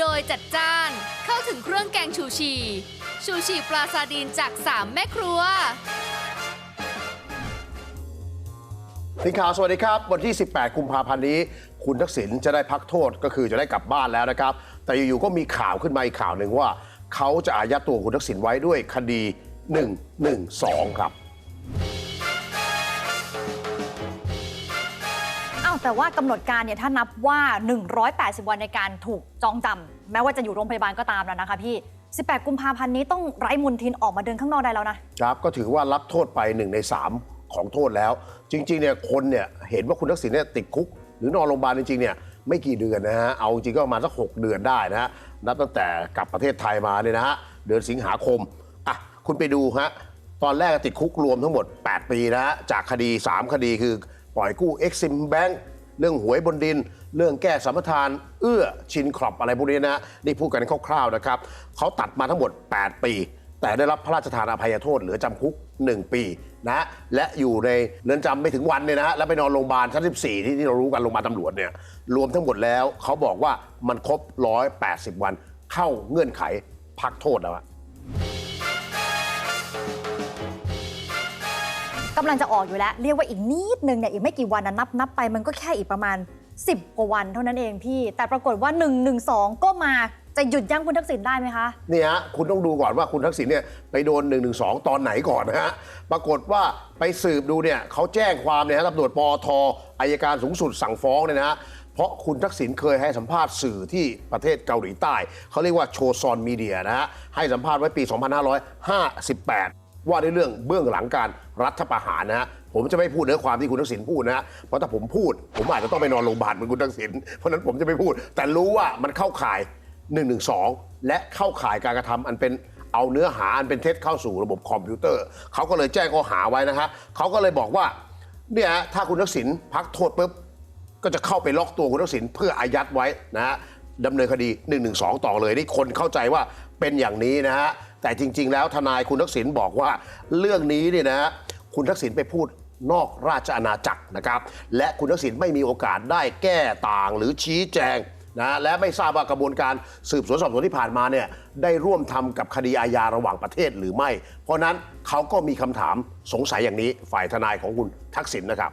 โดยจัดจ้าน เข้าถึงเครื่องแกงชูชี ชูชีปลาซาดีนจาก 3 แม่ครัว ทีมข่าวสวัสดีครับ วันที่ 18 กุมภาพันธ์นี้ คุณทักษิณจะได้พักโทษก็คือจะได้กลับบ้านแล้วนะครับ แต่อยู่ๆก็มีข่าวขึ้นมาอีกข่าวหนึ่งว่า เขาจะอายัดตัวคุณทักษิณไว้ด้วยคดี 112 ครับ แต่ว่ากำหนดการเนี่ยถ้านับว่า 180 วันในการถูกจองจำแม้ว่าจะอยู่โรงพยาบาลก็ตามแล้วนะคะพี่ 18 กุมภาพันธ์นี้ต้องไร้มนทินออกมาเดินข้างนอกได้แล้วนะครับ ก็ถือว่ารับโทษไป 1 ใน 3 ของโทษแล้ว จริงๆเนี่ยคนเนี่ยเห็นว่าคุณทักษิณเนี่ยติดคุก หรือนอนโรงพยาบาลจริงๆเนี่ยไม่กี่เดือนนะฮะ เอาจริงก็ประมาณสัก 6 เดือนได้นะฮะ นับตั้งแต่กลับประเทศไทยมาเนี่ยนะฮะ เดือนสิงหาคม อะ คุณไปดูฮะ ตอนแรกติดคุกรวมทั้งหมด 8 ปีนะฮะ จากคดี 3 คดีคือปล่อยกู้ Exim Bank เรื่องหวยบนดิน เรื่องแก้สัมปทาน เอื้อชินครอบอะไรพวกนี้นะนี่พูดกันคร่าวๆนะครับเขาตัดมาทั้งหมด 8 ปี แต่ได้รับพระราชทานอภัยโทษเหลือจำคุก 1 ปีนะและอยู่ในเรือนจำไม่ถึงวันเนี่ยนะฮะแล้วไปนอนโรงพยาบาลชั้น14 ที่ที่เรารู้กันโรงพยาบาลตำรวจเนี่ยรวมทั้งหมดแล้วเขาบอกว่ามันครบ 180 วันเข้าเงื่อนไขพักโทษแล้วอะ กำลังจะออกอยู่แล้ว เรียกว่าอีกนิดนึงเนี่ยอีกไม่กี่วันนะนับนับไปมันก็แค่อีกประมาณ 10 กว่าวันเท่านั้นเองพี่ แต่ปรากฏว่า 1 1 2 ก็มาจะหยุดยั้งคุณทักษิณได้ไหมคะนี่ฮะคุณต้องดูก่อนว่าคุณทักษิณเนี่ยไปโดน1นึตอนไหนก่อนนะฮะปรากฏว่าไปสืบดูเนี่ยเขาแจ้งความเนี่ยฮะตำรวจปอทอายการสูงสุดสั่งฟ้องเนี่ยนะฮะเพราะคุณทักษิณเคยให้สัมภาษณ์สื่อที่ประเทศเกาหลีใต้ เขาเรียกว่าโชซอนมีเดียนะฮะให้สัมภาษณ์ไว้ปี 2558 ว่าในเรื่องเบื้องหลังการรัฐประหารนะฮะผมจะไม่พูดเนื้อความที่คุณทักษิณพูดนะฮะเพราะถ้าผมพูด ผมอาจจะต้องไปนอนโรงพยาบาลเหมือนคุณทักษิณเพราะฉะนั้นผมจะไม่พูด แต่รู้ว่ามันเข้าข่าย 112 และเข้าข่ายการกระทำอันเป็นเอาเนื้อหาอันเป็นเท็จเข้าสู่ระบบคอมพิวเตอร์ เขาก็เลยแจ้งข้อหาไว้นะฮะเขาก็เลยบอกว่าเนี่ยถ้าคุณทักษิณพักโทษปุ๊บก็จะเข้าไปล็อกตัวคุณทักษิณเพื่ออายัดไว้นะฮะ ดำเนินคดี 112 ต่อเลยนี่คนเข้าใจว่าเป็นอย่างนี้นะฮะแต่จริง ๆ แล้วทนายคุณทักษิณบอกว่าเรื่องนี้เนี่ยนะฮะคุณทักษิณไปพูดนอกราชอาณาจักรนะครับ และคุณทักษิณไม่มีโอกาสได้แก้ต่างหรือชี้แจงนะและไม่ทราบว่ากระบวนการสืบสวนสอบสวนที่ผ่านมาเนี่ยได้ร่วมทำกับคดีอาญาระหว่างประเทศหรือไม่ เพราะนั้นเขาก็มีคำถามสงสัยอย่างนี้ฝ่ายทนายของคุณทักษิณนะครับ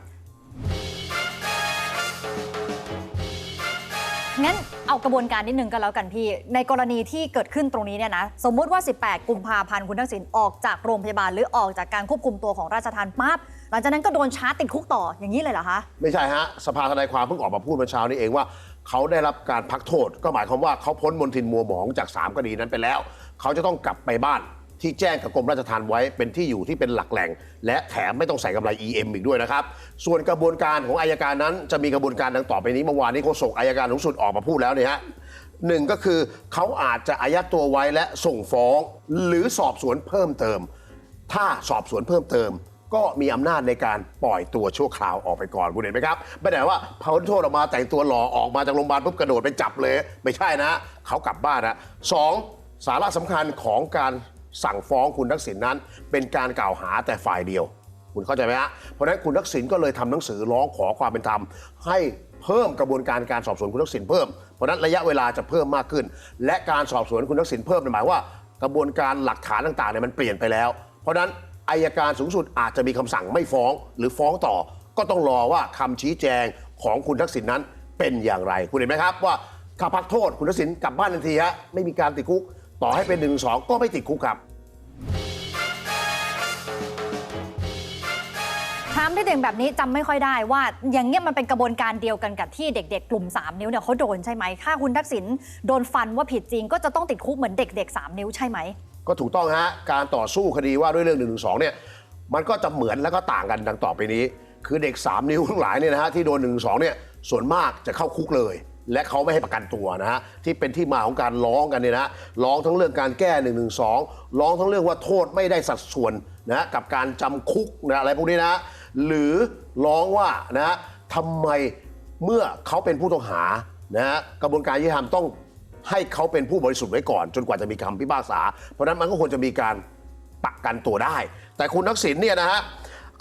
งั้นเอากระบวนการนิดนึงก็แล้วกันพี่ ในกรณีที่เกิดขึ้นตรงนี้เนี่ยนะ สมมุติว่า 18 กุมภาพันธ์คุณทักษิณออกจากโรงพยาบาล หรือออกจากการควบคุมตัวของราชทานปั๊บหลังจากนั้นก็โดนชาร์จติดคุกต่ออย่างนี้เลยเหรอคะ ไม่ใช่ฮะ สภาทนายความเพิ่งออกมาพูดเมื่อเช้านี้เองว่า เขาได้รับการพักโทษ ก็หมายความว่าเขาพ้นมนทินมัวหมองจาก 3 คดีนั้นไปแล้ว เขาจะต้องกลับไปบ้าน ที่แจ้งกับกรมราชทัณฑ์ไว้เป็นที่อยู่ที่เป็นหลักแหล่ง และแถมไม่ต้องใส่กำไร EM อีกด้วยนะครับ ส่วนกระบวนการของอายการนั้น จะมีกระบวนการดังต่อไปนี้เมื่อวานนี้โฆษกอายการสูงสุดออกมาพูดแล้วเนี่ยฮะหนึ่งก็คือเขาอาจจะอายัดตัวไว้และส่งฟ้อง หรือสอบสวนเพิ่มเติม ถ้าสอบสวนเพิ่มเติม ก็มีอำนาจในการปล่อยตัวชั่วคราวออกไปก่อนคุณเห็นไหมครับไม่ได้ว่าพ้นโทษออกมาแต่งตัวหล่อออกมาจากโรงพยาบาลปุ๊บกระโดดไปจับเลย ไม่ใช่นะ เขากลับบ้านนะสองสาระสำคัญของการ สั่งฟ้องคุณทักษิณนั้น เป็นการกล่าวหาแต่ฝ่ายเดียว คุณเข้าใจไหมฮะเพราะนั้นคุณทักษิณก็เลยทำหนังสือร้องขอความเป็นธรรม ให้เพิ่มกระบวนการการสอบสวนคุณทักษิณเพิ่มเพราะนั้นระยะเวลาจะเพิ่มมากขึ้น และการสอบสวนคุณทักษิณเพิ่มหมายว่ากระบวนการหลักฐานต่างๆเนี่ยมันเปลี่ยนไปแล้ว เพราะนั้นอายการสูงสุดอาจจะมีคำสั่งไม่ฟ้องหรือฟ้องต่อ ก็ต้องรอว่าคำชี้แจงของคุณทักษิณนั้นเป็นอย่างไร คุณเห็นไหมครับว่าถ้าพักโทษคุณทักษิณกลับบ้านทันทีฮะไม่มีการติดคุก ต่อให้เป็นหนึ่งสองก็ไม่ติดคุกครับถามได้เด็กแบบนี้จำไม่ค่อยได้ว่าอย่างเงี้ยมันเป็นกระบวนการเดียวกันกับที่เด็ก ๆ กลุ่ม 3 นิ้วเนี่ยเขาโดนใช่ไหมถ้าคุณทักษิณโดนฟันว่าผิดจริง ก็จะต้องติดคุกเหมือนเด็ก ๆ 3 นิ้วใช่ไหม ก็ถูกต้องฮะการต่อสู้คดีว่าด้วยเรื่อง1นึเนี่ยมันก็จะเหมือนแล้วก็ต่างกันดังต่อไปนี้ คือเด็ก 3 นิ้วทั้งหลายเนี่ยนะฮะที่โดน1นึเนี่ยส่วนมากจะเข้าคุกเลย และเขาไม่ให้ประกันตัวนะฮะที่เป็นที่มาของการร้องกันเนี่ยนะร้องทั้งเรื่องการแก้1นึร้องทั้งเรื่องว่าโทษไม่ได้สัดส่วนนะกับการจำคุกนะอะไรพวกนี้นะ หรือร้องว่านะทำไมเมื่อเขาเป็นผู้ต้องหานะกระบวนการยุติธรรมต้องให้เขาเป็นผู้บริสุทธิ์ไว้ก่อน จนกว่าจะมีคำพิพากษา เพราะนั้นมันก็ควรจะมีการประกันตัวได้ แต่คุณทักษิณเนี่ยนะฮะ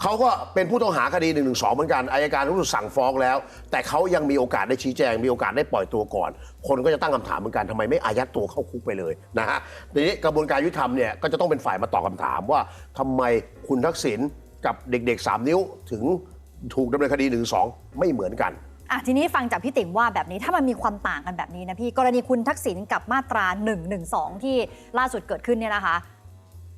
เขาก็เป็นผู้ต้องหาคดี1นึเหมือนกันอายการรู้สึกสั่งฟ้องแล้ว แต่เขายังมีโอกาสได้ชี้แจง มีโอกาสได้ปล่อยตัวก่อน คนก็จะตั้งคำถามเหมือนกันทำไมไม่อายัดตัวเข้าคุกไปเลยนะฮะทีนี้กระบวนการยุติธรรมเนี่ยก็จะต้องเป็นฝ่ายมาตอบคำถามว่าทำไมคุณทักษิณกับเด็กๆ 3 นิ้วถึงถูกดำเนินคดี1นึไม่เหมือนกันอะทีนี้ฟังจากพี่ติ๋มว่าแบบนี้ถ้ามันมีความต่างกันแบบนี้นะพี่กรณีคุณทักษิณกับมาตรา1 1 2ที่ล่าสุดเกิดขึ้นเนี่ยนะคะ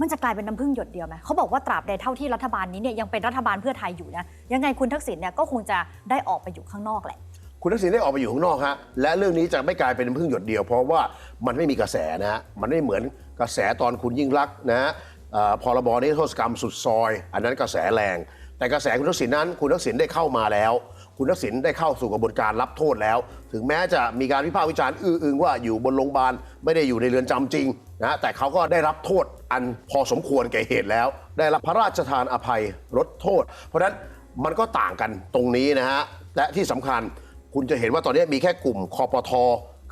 มันจะกลายเป็นน้ำพึ่งหยดเดียวไหมเขาบอกว่าตราบใดเท่าที่รัฐบาลนี้เนี่ยยังเป็นรัฐบาลเพื่อไทยอยู่นะยังไงคุณทักษิณเนี่ยก็คงจะได้ออกไปอยู่ข้างนอกแหละคุณทักษิณได้ออกไปอยู่ข้างนอกฮะและเรื่องนี้จะไม่กลายเป็นน้ำพึ่งหยดเดียว เพราะว่ามันไม่มีกระแสนะฮะมันไม่เหมือนกระแสตอนคุณยิ่งรักนะฮะเอ่อพรบนิรโทษกรรมสุดซอย อันนั้นกระแสแรง แต่กระแสคุณทักษิณนั้นคุณทักษิณได้เข้ามาแล้ว คุณทักษิณได้เข้าสู่กระบวนการรับโทษแล้ว ถึงแม้จะมีการวิพากษ์วิจารณ์อื้ออึงว่าอยู่บนโรงพยาบาลไม่ได้อยู่ในเรือนจำจริงนะแต่เขาก็ได้รับโทษอันพอสมควรแก่เหตุแล้ว ได้รับพระราชทานอภัยลดโทษ เพราะฉะนั้นมันก็ต่างกันตรงนี้นะฮะและที่สำคัญคุณจะเห็นว่าตอนนี้มีแค่กลุ่มคอปท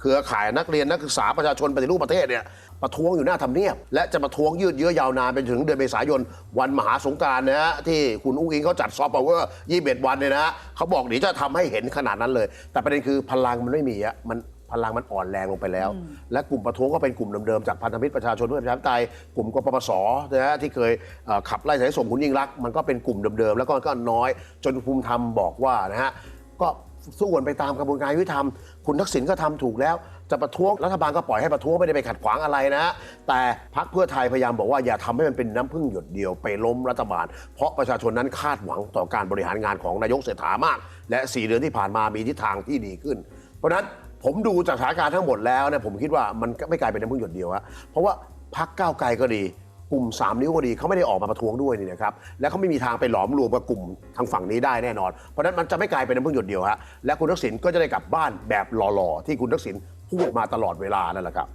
เครือข่ายนักเรียนนักศึกษาประชาชนปฏิรูปประเทศเนี่ยประท้วงอยู่หน้าทำเนียบ และจะประท้วงยืดเยื้อยาวนานไปถึงเดือนเมษายน วันมหาสงการนะฮะที่คุณอุ้งอิงเขาจัดซอฟต์พาวเวอร์21วันเนี่ยนะเขาบอกเดี๋ยวจะทำให้เห็นขนาดนั้นเลย แต่ประเด็นคือพลังมันไม่มีอะมันพลังมันอ่อนแรงลงไปแล้ว และกลุ่มประท้วงก็เป็นกลุ่มเดิมๆจากพันธมิตรประชาชนเพื่อประชาธิปไตยกลุ่มกปปสนะฮะที่เคยขับไล่สายส่งคุณยิ่งรัก มันก็เป็นกลุ่มเดิมๆแล้วก็ก็น้อย จนภูมิธรรมบอกว่านะฮะก็ สู้กันไปตามกระบวนการยุติธรรม คุณทักษิณก็ทำถูกแล้ว จะประท้วงรัฐบาลก็ปล่อยให้ประท้วงไม่ได้ไปขัดขวางอะไรนะ แต่พักเพื่อไทยพยายามบอกว่าอย่าทำให้มันเป็นน้ำพึ่งหยดเดียวไปล้มรัฐบาล เพราะประชาชนนั้นคาดหวังต่อการบริหารงานของนายกเศรษฐามาก และ 4 เดือนที่ผ่านมามีทิศทางที่ดีขึ้น เพราะนั้นผมดูจากสถานการณ์ทั้งหมดแล้วเนี่ยผมคิดว่ามันไม่กลายเป็นน้ำพึ่งหยดเดียวฮะเพราะว่าพักก้าวไกลก็ดี กลุ่ม 3 นิ้วก็ดีเขาไม่ได้ออกมาประท้วงด้วยนี่นะครับและเขาไม่มีทางไปหลอมรวมกับกลุ่มทางฝั่งนี้ได้แน่นอน เพราะฉะนั้นมันจะไม่กลายเป็นน้ำพึ่งหยดเดียวฮะและคุณทักษิณก็จะได้กลับบ้านแบบหล่อๆที่คุณทักษิณพูดมาตลอดเวลานั่นแหละครับ